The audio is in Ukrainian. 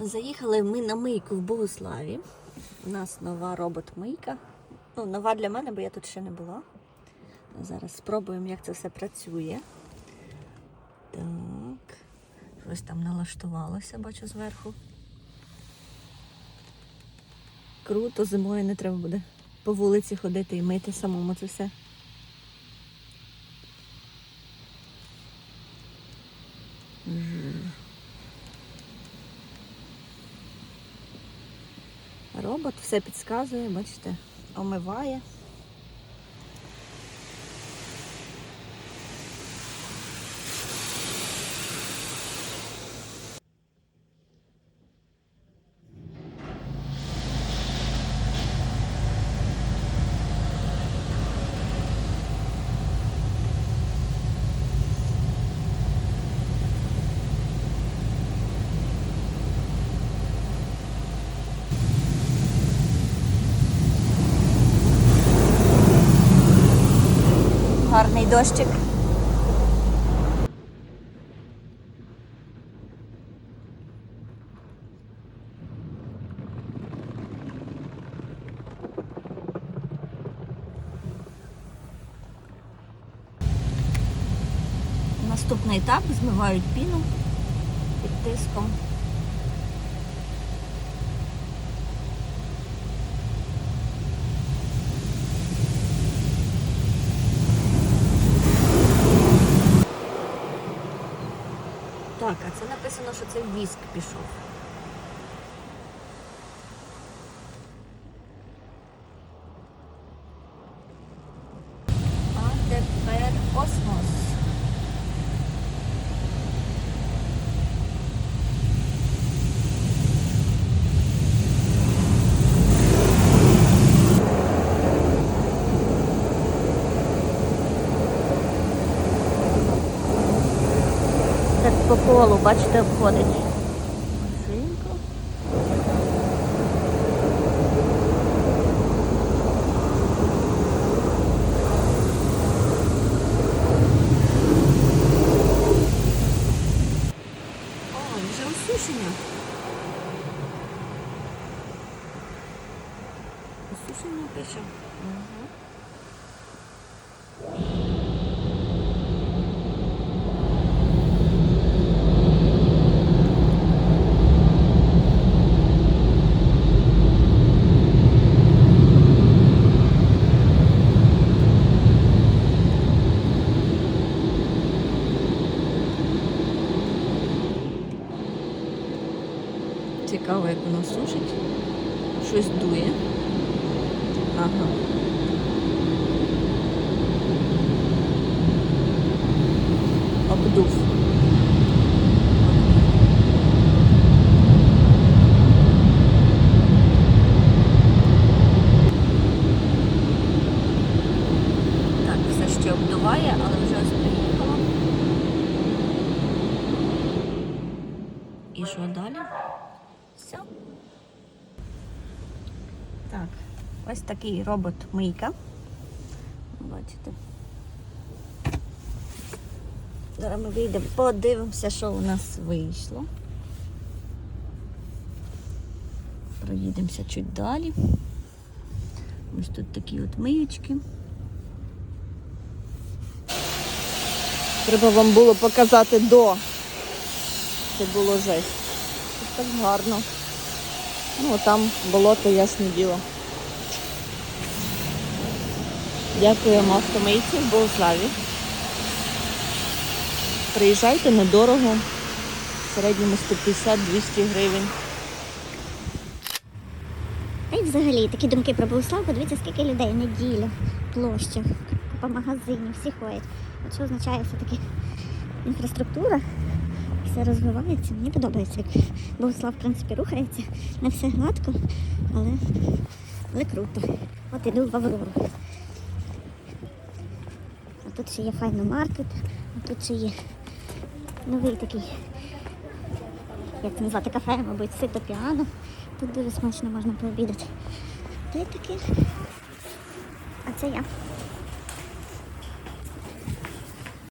Заїхали ми на мийку в Богославі. У нас нова робот-мийка. Ну, нова для мене, бо я тут ще не була. Зараз спробуємо, як це все працює. Так. Щось там налаштувалося, бачу зверху. Круто, зимою не треба буде по вулиці ходити і мити самому це все. Робот все підказує, бачите, омиває. Дощик. Наступний етап змивають піну під тиском. А це написано, що це віск пішов. А тепер осмос. Так по колу, бачите, обходить. Машинка. О, вже осушення. Осушення пише. Угу. Цікаво, як воно сушить. Щось дує. Ага. Обдув. Так, все ще обдуває, але вже ось приїхало. І що далі? Все. Так, ось такий робот-мийка. Бачите. Зараз ми вийдемо, подивимося, що у нас вийшло. Проїдемося чуть далі. Ось тут такі от миючки. Треба вам було показати до. Це було жесть. Ось так гарно. Ну, там болото, ясне діло. Дякуємо автомийці в Богославі. Приїжджайте недорого. В середньому 150-200 гривень. Та взагалі такі думки про Богослав, подивіться, скільки людей, неділя, площа, купа магазинів, всі ходять. От що означає все-таки інфраструктура, все розвивається. Мені подобається, як Богослав, в принципі, рухається. Не все гладко, але, але круто. От іду в Аврору. А тут ще є файно-маркет, а тут ще є новий такий, як це назвати, кафе, мабуть, сито піано. Тут дуже смачно можна пообідати. Та й таке. А це я.